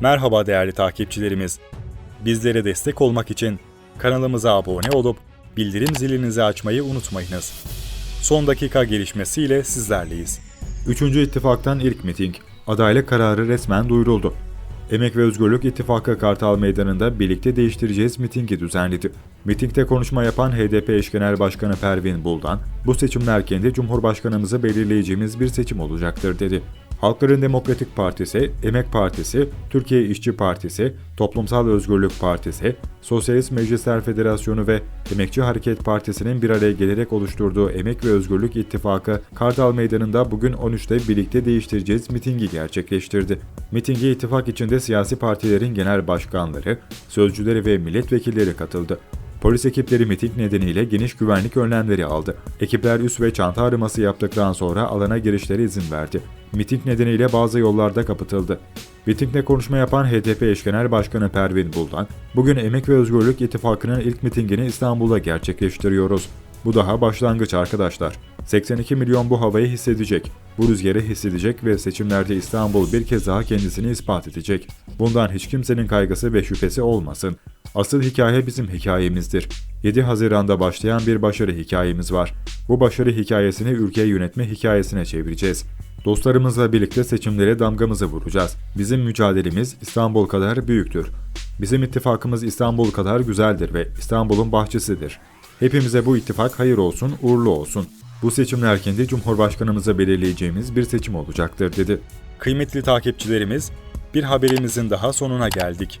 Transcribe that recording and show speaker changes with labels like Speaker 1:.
Speaker 1: Merhaba değerli takipçilerimiz. Bizlere destek olmak için kanalımıza abone olup bildirim zilinizi açmayı unutmayınız. Son dakika gelişmesiyle sizlerleyiz. Üçüncü ittifaktan ilk miting. Adaylık kararı resmen duyuruldu. Emek ve Özgürlük İttifakı Kartal Meydanı'nda birlikte değiştireceğiz mitingi düzenledi. Mitingde konuşma yapan HDP eş genel başkanı Pervin Buldan, bu seçimler kendi Cumhurbaşkanımızı belirleyeceğimiz bir seçim olacaktır dedi. Halkların Demokratik Partisi, Emek Partisi, Türkiye İşçi Partisi, Toplumsal Özgürlük Partisi, Sosyalist Meclisler Federasyonu ve Emekçi Hareket Partisi'nin bir araya gelerek oluşturduğu Emek ve Özgürlük İttifakı Kartal Meydanı'nda bugün 13'te birlikte değiştireceğiz mitingi gerçekleştirdi. Mitinge ittifak içinde siyasi partilerin genel başkanları, sözcüleri ve milletvekilleri katıldı. Polis ekipleri miting nedeniyle geniş güvenlik önlemleri aldı. Ekipler üst ve çanta araması yaptıktan sonra alana girişlere izin verdi. Miting nedeniyle bazı yollarda kapatıldı. Mitingde konuşma yapan HDP eş genel başkanı Pervin Buldan, bugün Emek ve Özgürlük İttifakı'nın ilk mitingini İstanbul'da gerçekleştiriyoruz. Bu daha başlangıç arkadaşlar. 82 milyon bu havayı hissedecek, bu rüzgarı hissedecek ve seçimlerde İstanbul bir kez daha kendisini ispat edecek. Bundan hiç kimsenin kaygısı ve şüphesi olmasın. Asıl hikaye bizim hikayemizdir. 7 Haziran'da başlayan bir başarı hikayemiz var. Bu başarı hikayesini ülkeyi yönetme hikayesine çevireceğiz. Dostlarımızla birlikte seçimlere damgamızı vuracağız. Bizim mücadelemiz İstanbul kadar büyüktür. Bizim ittifakımız İstanbul kadar güzeldir ve İstanbul'un bahçesidir. Hepimize bu ittifak hayır olsun, uğurlu olsun. Bu seçimler kendi Cumhurbaşkanımızı belirleyeceğimiz bir seçim olacaktır dedi. Kıymetli takipçilerimiz, bir haberimizin daha sonuna geldik.